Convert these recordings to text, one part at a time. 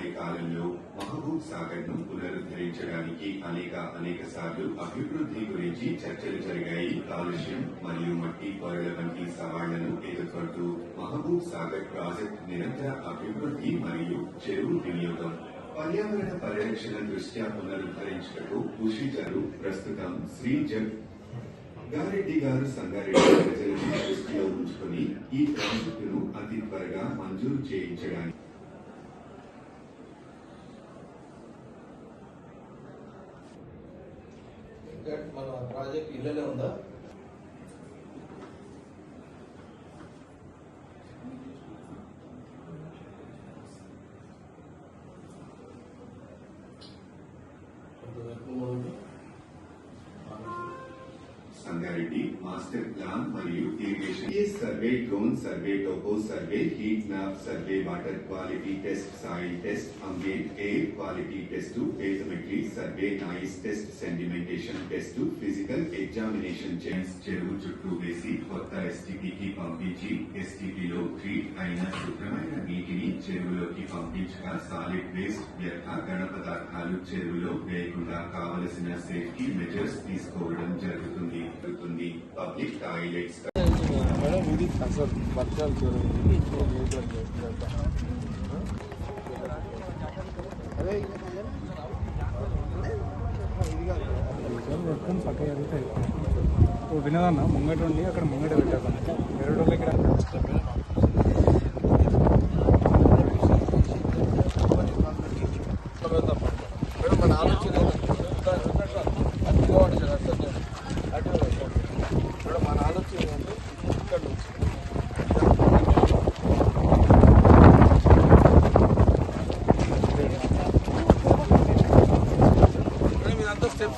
ఇటీవలి కాలంలో మహబూబ్ సాగర్ను పునరుద్ధరించడానికి అనేక అనేక సార్లు అభివృద్ధి గురించి చర్చలు జరిగాయి. కాలుష్యం మరియు మట్టి పొరల వంటి సవాళ్ళను ఎదుర్కొంటూ మహబూబ్ సాగర్ ప్రాజెక్ట్ నిరంతర అభివృద్ధి మరియు చెరువు వినియోగం పర్యావరణ పరిరక్షణ దృష్ట్యా పునరుద్ధరించటకు కృషి కృషిజరు ప్రస్తుతం శ్రీ జగ్ గారెడ్డి గారు సంగారెడ్డి ప్రజలను దృష్టిలో ఉంచుకుని ఈ ప్రాజెక్టును అతి త్వరగా మంజూరు చేయించడానికి ఇంకా మన ప్రాజెక్ట్ ఇళ్ళనే ఉందా కొంతవరకు ఉంది. సంగారెడ్డి మాస్టర్ ప్లాన్ మరియు ఇరిగేషన్. ఈ survey drone survey topo survey heat map survey water quality test soil test ambient air quality test bathymetry survey noise test sedimentation test physical examination chains చెరువు చుట్టూ వేసి కొత్త ఎస్టీపీకి పంపించి ఎస్టీపీలో ట్రీట్ అయిన శుభ్రమైన నీటిని చెరువులోకి పంపించగా సాలిడ్ వేస్ట్ వ్యర్థ గణ పదార్థాలు చెరువులో వేయకుండా కావలసిన సేఫ్టీ మెజర్స్ తీసుకోవడం జరుగుతుంది. జరుగుతుంది. పబ్లిక్ టాయిలెట్స్ మేడం ఇది అసలు వర్షాలు చూడండి అదే పెట్టుకుని పక్క జరుగుతాయి ఓ వినదన్న? ముంగట ఉండి అక్కడ ముంగట పెట్టాను వేరే వాళ్ళ దగ్గర మేడం మన ఆలోచన ఏంటంటే అటు పోవాలి సార్, అటు పోవాలి. అటు పోవాలి సార్. మేడం మన ఆలోచన ఏంటంటే ఇక్కడ నుంచి మేడం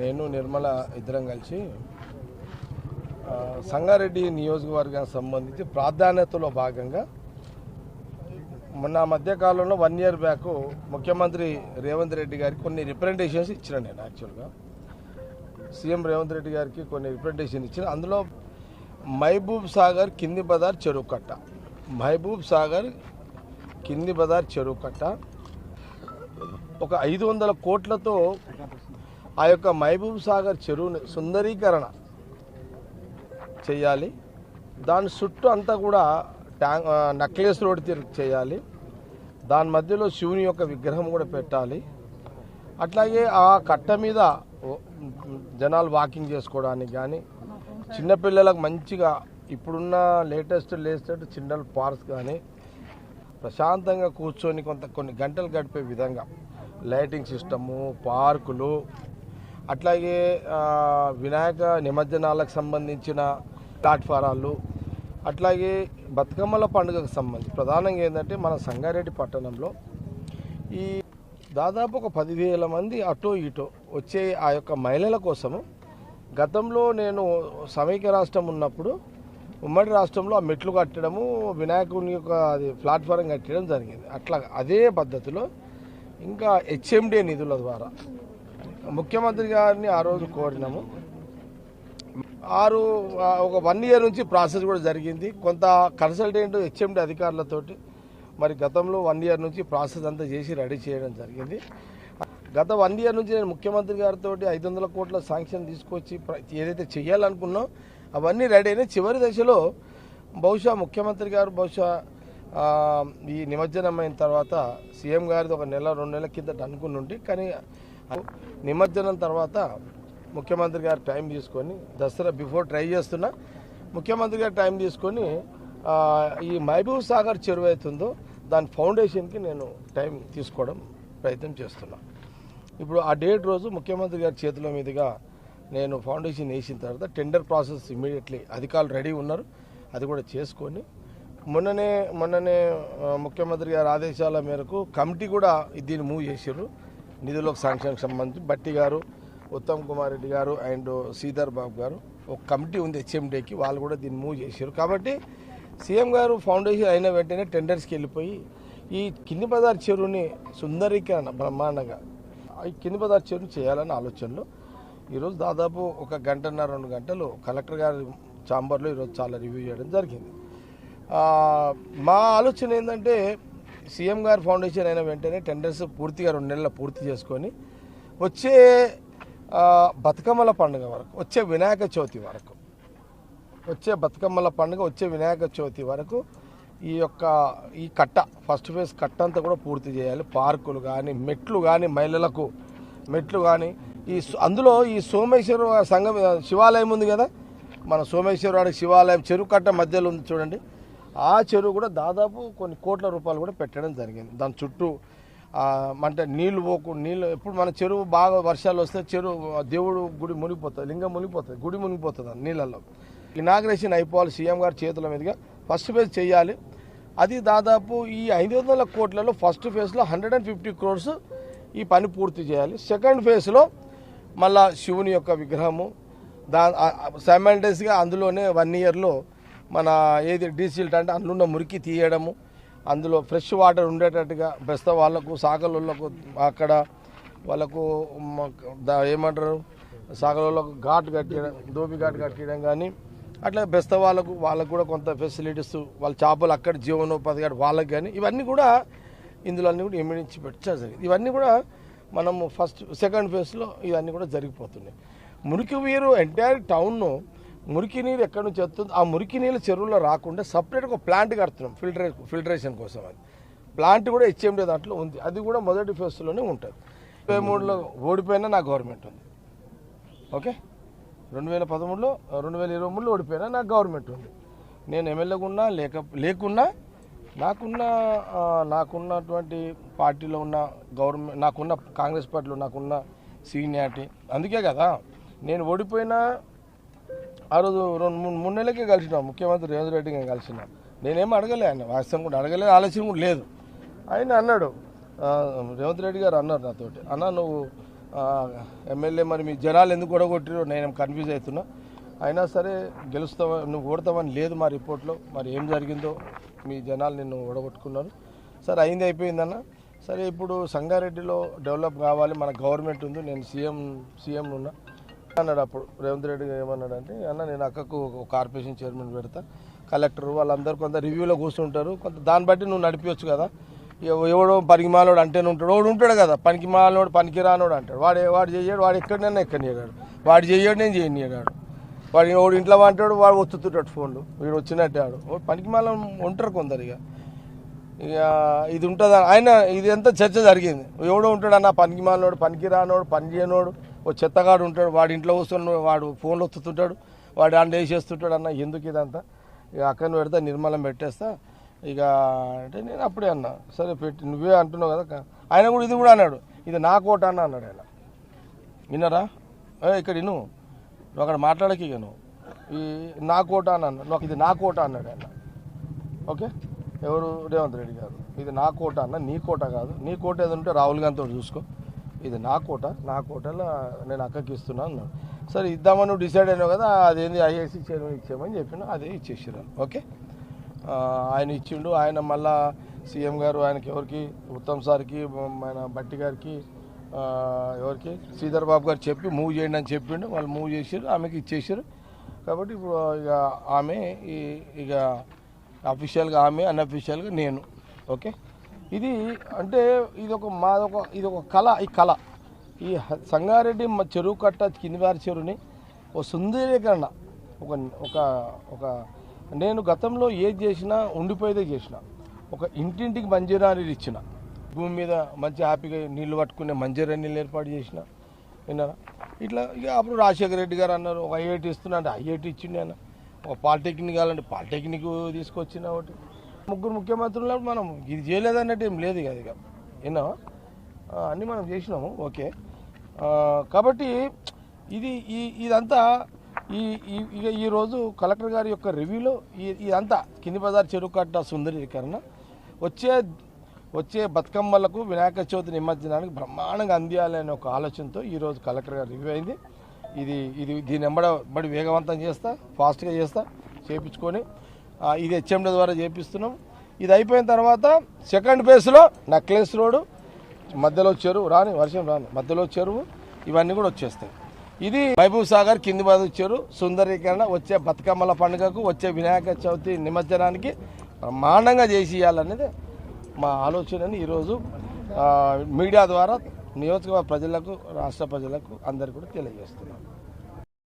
నేను నిర్మల ఇద్దరం కలిసి సంగారెడ్డి నియోజకవర్గానికి సంబంధించి ప్రాధాన్యతలో భాగంగా మొన్న మధ్యకాలంలో వన్ ఇయర్ బ్యాక్ ముఖ్యమంత్రి రేవంత్ రెడ్డి గారికి కొన్ని రిప్రజెంటేషన్స్ ఇచ్చిన నేను యాక్చువల్గా సీఎం రేవంత్ రెడ్డి గారికి కొన్ని రిప్రజెంటేషన్ ఇచ్చిన. అందులో మహబూబ్ సాగర్ కింది బజార్ చెరువు కట్ట. మహబూబ్ సాగర్ కింది బజార్ చెరువు కట్ట. ఒక ఐదు వందల కోట్లతో ఆ యొక్క మహబూబ్ సాగర్ చెరువుని సుందరీకరణ చేయాలి. దాని చుట్టూ అంతా కూడా ట్యాంక్ నెక్లెస్ నక్లెస్ రోడ్ చేయాలి. దాని మధ్యలో శివుని యొక్క విగ్రహం కూడా పెట్టాలి. అట్లాగే ఆ కట్ట మీద జనాలు వాకింగ్ చేసుకోవడానికి కానీ చిన్నపిల్లలకు మంచిగా ఇప్పుడున్న లేటెస్ట్ లేటెస్ట్ చిన్న పార్క్స్ కానీ ప్రశాంతంగా కూర్చొని కొంత కొన్ని గంటలు గడిపే విధంగా లైటింగ్ సిస్టము పార్కులు అట్లాగే వినాయక నిమజ్జనాలకు సంబంధించిన ప్లాట్ఫారాలు అట్లాగే బతుకమ్మల పండుగకు సంబంధించి ప్రధానంగా ఏంటంటే మన సంగారెడ్డి పట్టణంలో ఈ దాదాపు ఒక పదివేల మంది అటో ఇటో వచ్చే ఆ యొక్క మహిళల కోసము గతంలో నేను సమైక్య రాష్ట్రం ఉన్నప్పుడు ఉమ్మడి రాష్ట్రంలో ఆ మెట్లు కట్టడము వినాయకుని యొక్క అది ప్లాట్ఫారం కట్టడం జరిగింది. అట్లా అదే పద్ధతిలో ఇంకా హెచ్ఎండి నిధుల ద్వారా ముఖ్యమంత్రి గారిని ఆ రోజు కోరినాము. ఆరు ఒక వన్ ఇయర్ నుంచి ప్రాసెస్ కూడా జరిగింది. కొంత కన్సల్టెంట్ హెచ్ఎండి అధికారులతోటి మరి గతంలో వన్ ఇయర్ నుంచి ప్రాసెస్ అంతా చేసి రెడీ చేయడం జరిగింది. గత వన్ ఇయర్ నుంచి నేను ముఖ్యమంత్రి గారితో ఐదు వందల కోట్ల శాంక్షన్ తీసుకొచ్చి ఏదైతే చేయాలనుకున్నో అవన్నీ రెడీ అయినాయి. చివరి దశలో బహుశా ముఖ్యమంత్రి గారు బహుశా ఈ నిమజ్జనం అయిన తర్వాత సీఎం గారిది ఒక నెల రెండు నెలల కిందట అనుకుని ఉండి కానీ నిమజ్జనం తర్వాత ముఖ్యమంత్రి గారు టైం తీసుకొని దసరా బిఫోర్ ట్రై చేస్తున్నా ముఖ్యమంత్రి గారు టైం తీసుకొని ఈ మహబూబ్ సాగర్ చెరువు అవుతుందో దాని ఫౌండేషన్కి నేను టైం తీసుకోవడం ప్రయత్నం చేస్తున్నా. ఇప్పుడు ఆ డేట్ రోజు ముఖ్యమంత్రి గారి చేతుల మీదుగా నేను ఫౌండేషన్ వేసిన తర్వాత టెండర్ ప్రాసెస్ ఇమీడియట్లీ అధికారులు రెడీ ఉన్నారు. అది కూడా చేసుకొని మొన్ననే మొన్ననే ముఖ్యమంత్రి గారి ఆదేశాల మేరకు కమిటీ కూడా దీన్ని మూవ్ చేసారు నిధులకు శాంక్షన్కి సంబంధించి బట్టి గారు ఉత్తమ్ కుమార్ రెడ్డి గారు అండ్ శ్రీధర్ బాబు గారు ఒక కమిటీ ఉంది హెచ్ఎండేకి వాళ్ళు కూడా దీన్ని మూవ్ చేశారు. కాబట్టి సీఎం గారు ఫౌండేషన్ అయిన వెంటనే టెండర్స్కి వెళ్ళిపోయి ఈ కింది బజార్ చెరువుని సుందరీకరణ బ్రహ్మాండంగా ఈ కింది బజార్ చెరువుని చేయాలని ఆలోచనలో ఈరోజు దాదాపు ఒక గంటన్నర రెండు గంటలు కలెక్టర్ గారి ఛాంబర్లో ఈరోజు చాలా రివ్యూ చేయడం జరిగింది. మా ఆలోచన ఏంటంటే సీఎం గారు ఫౌండేషన్ అయిన వెంటనే టెండర్స్ పూర్తిగా రెండు నెలల పూర్తి చేసుకొని వచ్చే బతుకమ్మల పండుగ వరకు వచ్చే వినాయక చవితి వరకు వచ్చే బతుకమ్మల పండుగ వచ్చే వినాయక చవితి వరకు ఈ యొక్క ఈ కట్ట ఫస్ట్ ఫేజ్ కట్ట అంతా కూడా పూర్తి చేయాలి. పార్కులు కానీ మెట్లు కానీ మహిళలకు మెట్లు కానీ ఈ అందులో ఈ సోమేశ్వర సంఘం శివాలయం ఉంది కదా? మన సోమేశ్వరవాడి శివాలయం చెరువు కట్ట మధ్యలో ఉంది చూడండి. ఆ చెరువు కూడా దాదాపు కొన్ని కోట్ల రూపాయలు కూడా పెట్టడం జరిగింది. దాని చుట్టూ అంటే నీళ్ళు పోకు నీళ్ళు ఎప్పుడు మన చెరువు బాగా వర్షాలు వస్తే చెరువు దేవుడు గుడి మునిగిపోతుంది లింగం మునిగిపోతుంది గుడి మునిగిపోతుంది ఆ నీళ్ళల్లో. ఇనాగ్రేషన్ అయిపోవాలి సీఎం గారి చేతుల మీదుగా. ఫస్ట్ ఫేజ్ చేయాలి. అది దాదాపు ఈ ఐదు వందల కోట్లలో ఫస్ట్ ఫేజ్లో హండ్రెడ్ అండ్ ఫిఫ్టీ క్రోర్స్ ఈ పని పూర్తి చేయాలి. సెకండ్ ఫేజ్లో మళ్ళా శివుని యొక్క విగ్రహము దా సైమల్టేస్గా అందులోనే వన్ ఇయర్లో మన ఏది డీసిల్ట్ అంటే అందులో ఉన్న మురికి తీయడము అందులో ఫ్రెష్ వాటర్ ఉండేటట్టుగా బెస్త వాళ్ళకు సాగలకు అక్కడ వాళ్ళకు ఏమంటారు సాగలకు ఘాట్ కట్టడం దోబి ఘాట్ కట్టడం కానీ అట్లా బెస్త వాళ్ళకు వాళ్ళకు కూడా కొంత ఫెసిలిటీస్ వాళ్ళ చేపలు అక్కడ జీవనోపాధి కానీ వాళ్ళకి కానీ ఇవన్నీ కూడా ఇందులో అన్నీ కూడా ఇమిడించి పెట్టారు జరిగింది ఇవన్నీ కూడా మనము ఫస్ట్ సెకండ్ ఫేజ్లో ఇవన్నీ కూడా జరిగిపోతున్నాయి. మురికి వీరు ఎంటైర్ టౌన్ను మురికి నీరు ఎక్కడి నుంచి వస్తుంది ఆ మురికి నీళ్ళు చెరువులో రాకుండా సపరేట్గా ఒక ప్లాంట్ కడుతున్నాం ఫిల్టరే ఫిల్టరేషన్ కోసం అది ప్లాంట్ కూడా హెచ్ఎండి దాంట్లో ఉంది. అది కూడా మొదటి ఫేజ్లోనే ఉంటుంది. ఇరవై మూడులో ఓడిపోయినా నా గవర్నమెంట్ ఉంది. ఓకే రెండు వేల పదమూడులో రెండు వేల ఇరవై మూడులో ఓడిపోయినా నాకు గవర్నమెంట్ ఉంది. నేను ఎమ్మెల్యేగా ఉన్నా లేక లేకున్నా నాకున్న నాకున్నటువంటి పార్టీలో ఉన్న గవర్నమెంట్ నాకున్న కాంగ్రెస్ పార్టీలో నాకున్న సీనియారిటీ అందుకే కదా. నేను ఓడిపోయినా ఆ రోజు రెండు మూడు మూడు నెలలకే కలిసినాం. ముఖ్యమంత్రి రేవంత్ రెడ్డి గారు కలిసినాం. నేనేం అడగలే ఆయన. వాస్తవం కూడా అడగలేదు. ఆలోచన కూడా లేదు. ఆయన అన్నాడు. రేవంత్ రెడ్డి గారు అన్నారు నాతోటి. అన్న నువ్వు ఎమ్మెల్యే మరి మీ జనాలు ఎందుకు ఓడగొట్టిరో నేను కన్ఫ్యూజ్ అవుతున్నా. అయినా సరే గెలుస్తావా నువ్వు ఓడతావని లేదు మా రిపోర్ట్లో. మరి ఏం జరిగిందో? మీ జనాలు నిన్ను ఓడగొట్టుకున్నారు. సరే అయింది అయిపోయిందన్న. సరే ఇప్పుడు సంగారెడ్డిలో డెవలప్ కావాలి. మన గవర్నమెంట్ ఉంది. నేను సీఎం సీఎం ఉన్నా. అన్నాడు అప్పుడు రేవంత్ రెడ్డి ఏమన్నాడు అంటే అన్న నేను అక్కకు ఒక కార్పొరేషన్ చైర్మన్ పెడతా. కలెక్టర్ వాళ్ళందరూ కొంత రివ్యూలో కూర్చుంటారు. కొంత దాన్ని బట్టి నువ్వు నడిపించచ్చు కదా. ఎవడో పనికి మాలోడు అంటేనే ఉంటాడు. వాడు ఉంటాడు కదా. పనికి మాలోడు పనికి రానోడు అంటాడు. వాడు వాడు చేయడు వాడు ఎక్కడైనా ఎక్కడ చేయడాడు వాడు చేయడు నేను చేయనియడాడు వాడు వాడు ఇంట్లో అంటాడు వాడు ఒత్తుతుంటాడు ఫోన్లు. వీడు వచ్చినట్టే ఆడు. వాడు పనికి ఉంటారు కొందరు ఇక. ఇక ఇది ఉంటుంది? ఆయన ఇది ఎంత చర్చ జరిగింది. ఎవడో ఉంటాడు అన్న పనికి మాలినోడు పనికి రానోడు పని చేయనోడు. ఓ చెత్తగాడు ఉంటాడు వాడి ఇంట్లో వస్తున్నాడు వాడు ఫోన్లో వస్తుంటాడు వాడు అండ్ వేసేస్తుంటాడు అన్న ఎందుకు ఇదంతా? ఇక అక్కడ పెడతా నిర్మలం పెట్టేస్తా. ఇక అంటే నేను అప్పుడే అన్నా సరే పెట్టి నువ్వే అంటున్నావు కదా ఆయన కూడా ఇది కూడా అన్నాడు ఇది నా కోట అన్న అన్నాడు ఆయన. విన్నారా? ఇక్కడ విను నువ్వు అక్కడ మాట్లాడకి ఇక నువ్వు. ఈ నా కోట అన్న నాకు ఇది నా కోట అన్నాడు ఆయన. ఓకే? ఎవరు? రేవంత్ రెడ్డి గారు. ఇది నా కోట అన్న నీ కోట కాదు. నీ కోట ఏదో ఉంటే రాహుల్ గాంధీతో చూసుకో. ఇది నా కోట నా కోటలో నేను అక్కకి ఇస్తున్నాను అన్నాడు. సరే ఇద్దామని డిసైడ్ అయినావు కదా అదేంది ఐఏసీ చైర్మన్ ఇచ్చామని చెప్పిన అదే ఇచ్చేసారు ఓకే? ఆయన ఇచ్చిండు ఆయన మళ్ళా సీఎం గారు ఆయనకి ఎవరికి ఉత్తమ్ సార్కి మన బట్టి గారికి ఎవరికి శ్రీధర్ బాబు గారు చెప్పి మూవ్ చేయండి అని చెప్పిండు వాళ్ళు మూవ్ చేసారు ఆమెకి ఇచ్చేసారు కాబట్టి ఇప్పుడు ఇక ఆమె ఈ ఇక అఫీషియల్గా ఆమె అన్అఫీషియల్గా నేను ఓకే? ఇది అంటే ఇది ఒక మాదొక ఇది ఒక కళ ఈ కళ. ఈ సంగారెడ్డి చెరువు కట్ట కిందివారి చెరువుని ఓ సుందరీకరణ. ఒక ఒక ఒక నేను గతంలో ఏది చేసినా ఉండిపోయేదే చేసిన. ఒక ఇంటింటికి మంజీరా నీళ్ళు ఇచ్చిన. భూమి మీద మంచి హ్యాపీగా నీళ్ళు పట్టుకునే మంజీరా నీళ్ళు ఏర్పాటు చేసిన. విన్నారా? ఇట్లా ఇక అప్పుడు రాజశేఖర రెడ్డి గారు అన్నారు ఒక ఐఐటి ఇస్తున్నా అంటే ఐఐటి ఇచ్చిండు ఒక పాలిటెక్నిక్ కావాలంటే పాలిటెక్నిక్ తీసుకొచ్చిన ఒకటి. ముగ్గురు ముఖ్యమంత్రులు మనం ఇది చేయలేదన్నట్టు ఏం లేదు ఇక ఇక. అన్నీ మనం చేసినాము ఓకే. కాబట్టి ఇది ఈ ఇదంతా ఈ ఈ ఇక ఈరోజు కలెక్టర్ గారి యొక్క రివ్యూలో ఇదంతా కింది బజార్ చెరువు కట్ట సుందరీకరణ వచ్చే వచ్చే బతుకమ్మలకు వినాయక చవితి నిమజ్జనానికి బ్రహ్మాండంగా అందియాలనే ఒక ఆలోచనతో ఈరోజు కలెక్టర్ గారు రివ్యూ అయింది. ఇది ఇది దీని వెంబడ బడి వేగవంతం చేస్తా ఫాస్ట్గా చేస్తా చేపించుకొని ఇది హెచ్ఎండి ద్వారా చేపిస్తున్నాం. ఇది అయిపోయిన తర్వాత సెకండ్ ఫేజ్లో నక్లెస్ రోడ్డు మధ్యలో చెరువు రాని వర్షం రాని మధ్యలో చెరువు ఇవన్నీ కూడా వచ్చేస్తాయి. ఇది మహబూబ్ సాగర్ కింది బాధ చెరువు సుందరీకరణ వచ్చే బతుకమ్మల పండుగకు వచ్చే వినాయక చవితి నిమజ్జనానికి బ్రహ్మాండంగా చేసి ఇవ్వాలనేది మా ఆలోచనని ఈరోజు మీడియా ద్వారా నియోజకవర్గ ప్రజలకు రాష్ట్ర ప్రజలకు అందరికీ కూడా తెలియజేస్తున్నాం.